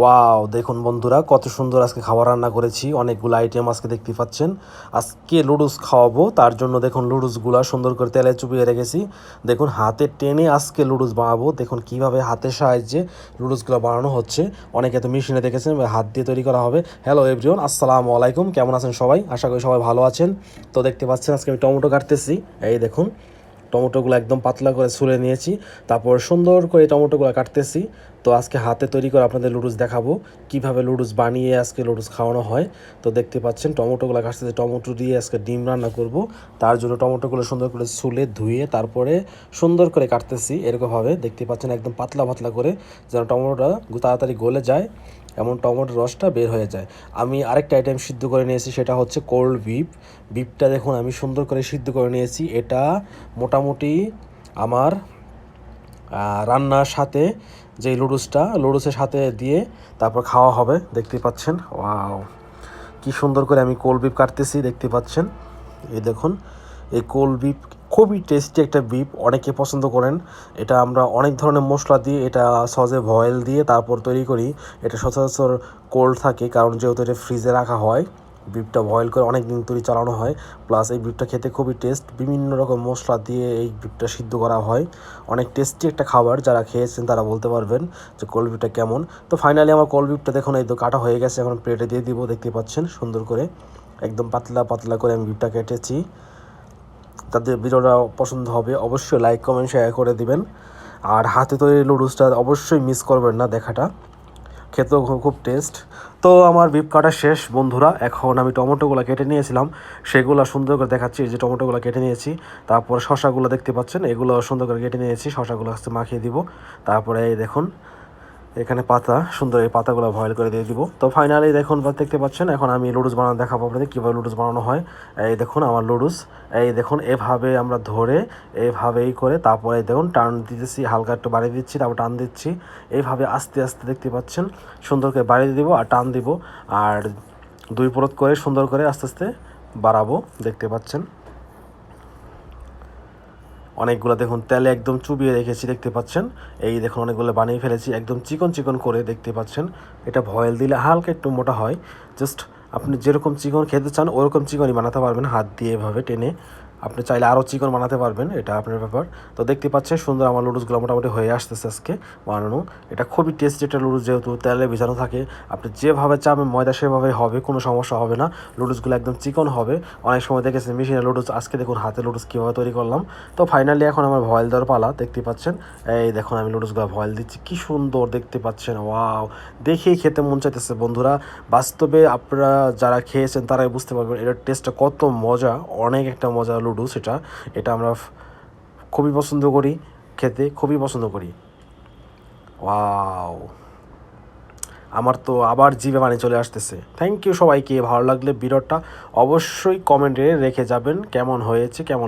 Wow দেখুন বন্ধুরা, কত সুন্দর আজকে খাবার রান্না করেছি। অনেকগুলো আইটেম আজকে দেখতে পাচ্ছেন। আজকে লুডুস খাওয়াবো, তার জন্য দেখুন লুডুসগুলো সুন্দর করে তেলে চুপিয়ে রেখেছি। দেখুন, হাতে টেনে আজকে লুডুস বানাবো। দেখুন, কীভাবে হাতের সাহায্যে লুডুসগুলো বানানো হচ্ছে। অনেকে তো মেশিনে দেখেছেন, হাত দিয়ে তৈরি করা হবে। হ্যালো এভরিওন আসসালামু আলাইকুম। কেমন আছেন সবাই? আশা করি সবাই ভালো আছেন। তো দেখতে পাচ্ছেন, আজকে আমি টমেটো কাটতেছি। এই দেখুন টমেটোগুলো একদম পাতলা করে ছুলে নিয়েছি। তারপর সুন্দর করে টমেটোগুলো কাটতেছি। তো আজকে হাতে তৈরি করে আপনাদের লুডুস দেখাবো। কীভাবে লুডুস বানিয়ে আজকে লুডুস খাওয়ানো হয়। তো দেখতে পাচ্ছেন টমেটোগুলো কাটতেছি। টমেটো দিয়ে আজকে ডিম রান্না করব। তার জন্য টমেটোগুলো সুন্দর করে ছুলে ধুয়ে তারপরে সুন্দর করে কাটতেছি এরকমভাবে। দেখতে পাচ্ছেন একদম পাতলা পাতলা করে যেন টমেটোটা তাড়াতাড়ি গলে যায়। এমন টমেটোর রসটা বের হয়ে যায়। আমি আরেকটা আইটেম সিদ্ধ করে নিয়েছি, সেটা হচ্ছে কোল্ড বিপ বিপটা দেখুন, আমি সুন্দর করে সিদ্ধ করে নিয়েছি। এটা মোটামুটি আমার রান্নার সাথে যে লুডুসটা লুডুসের সাথে দিয়ে তারপর খাওয়া হবে। দেখতে পাচ্ছেন? ওয়াও! কি সুন্দর করে আমি কোল্ড বিপ কাটতেছি, দেখতে পাচ্ছেন? এই দেখুন, এই কোল্ড বিপ খুবই টেস্টি একটা বিপ অনেকে পছন্দ করেন। এটা আমরা অনেক ধরনের মশলা দিয়ে এটা সহজে ভয়েল দিয়ে তারপর তৈরি করি। এটা সচরাচর কোল্ড থাকে, কারণ যেহেতু এটা ফ্রিজে রাখা হয় বিপটা বয়েল করে অনেক দিন তৈরি চালানো হয়। প্লাস এই বিপটা খেতে খুবই টেস্ট বিভিন্ন রকম মশলা দিয়ে এই বিপটা সিদ্ধ করা হয়। অনেক টেস্টি একটা খাবার। যারা খেয়েছেন তারা বলতে পারবেন যে কোল্ড বিপটা কেমন। তো ফাইনালি আমার কোল্ড বিপটা দেখুন, এই তো কাটা হয়ে গেছে। এখন প্লেটে দিয়ে দিব, দেখতে পাচ্ছেন? সুন্দর করে। একদম পাতলা পাতলা করে আমি বিপটা কেটেছি। তাদের ভিডিওটা পছন্দ হবে, অবশ্যই লাইক কমেন্ট শেয়ার করে দিবেন। আর হাতে তৈরি লুডুসটা অবশ্যই মিস করবেন না দেখাটা। খেতেও খুব- টেস্ট তো আমার বিপ কাটা শেষ, বন্ধুরা, এখন আমি টমেটোগুলো কেটে নিয়েছিলাম। সেগুলো সুন্দর করে দেখাচ্ছি যে টমেটোগুলো কেটে নিয়েছি। তারপর শশাগুলো দেখতে পাচ্ছেন, এগুলো সুন্দর করে কেটে নিয়েছি, শশাগুলো হচ্ছে মাখিয়ে দিব। তারপরে দেখুন এখানে পাতা, সুন্দর এই পাতাগুলো ভয়েল করে দিয়ে দিব। তো ফাইনালি দেখুন দেখতে পাচ্ছেন, এখন আমি লুডুস বানানো দেখাবো আপনাদের কীভাবে লুডুস বানানো হয়। এই দেখুন, আমার লুডুস এই দেখুন, এভাবে আমরা ধরে এভাবেই করে তারপরে দেখুন, টান দিতেছি, হালকা একটু বাড়িয়ে দিচ্ছি, তারপর টান দিচ্ছি। এইভাবে আস্তে আস্তে দেখতে পাচ্ছেন, সুন্দর করে বাড়িয়ে দিব আর টান দিব। আর দুই পরত করে সুন্দর করে আস্তে আস্তে বাড়াবো, দেখতে পাচ্ছেন। অনেকগুলো দেখুন, তেলে একদম চুবিয়ে রেখেছি, দেখতে পাচ্ছেন? এই দেখুন, অনেকগুলো বানিয়ে ফেলেছি, একদম চিকন চিকন করে দেখতে পাচ্ছেন। এটা ভয়েল দিলে হালকা একটু মোটা হয়। জাস্ট আপনি যেরকম চিকন খেতে চান, ওরকম চিকনই বানাতে পারবেন, হাত দিয়ে এভাবে টেনে। আপনি চাইলে আরও চিকন বানাতে পারবেন, এটা আপনার ব্যাপার। তো দেখতে পাচ্ছেন সুন্দর আমার লুডুসগুলো মোটামুটি হয়ে আসতেছে আজকে বানানো। এটা খুবই টেস্টি একটা লুডুস যেহেতু তেলে ভিজানো থাকে। আপনি যেভাবে চাবেন ময়দা সেভাবে হবে, কোনো সমস্যা হবে না। লুডুসগুলো একদম চিকন হবে। অনেক সময় দেখেছেন মেশিনে লুডুস আজকে দেখুন হাতে লুডুস কীভাবে তৈরি করলাম। তো ফাইনালি এখন আমার ভয়েল দেওয়ার পালা, দেখতে পাচ্ছেন? এই দেখুন আমি লুডুসগুলো ভয়েল দিচ্ছি, কি সুন্দর দেখতে পাচ্ছেন, ওয়াও! দেখেই খেতে মন চাইতেছে বন্ধুরা। বাস্তবে আপনারা যারা খেয়েছেন তারাই বুঝতে পারবেন, এটার টেস্টটা কত মজা, অনেক একটা মজা লুডুস এটা এটা আমরা খুবই পছন্দ করি, খেতে খুবই পছন্দ করি। ওয়াও! আমার তো আবার জিভে মানে চলে আসতেছে। থ্যাংক ইউ সবাইকে, ভালো লাগলে বিরটটা অবশ্যই কমেন্টে রেখে যাবেন, কেমন হয়েছে, কেমন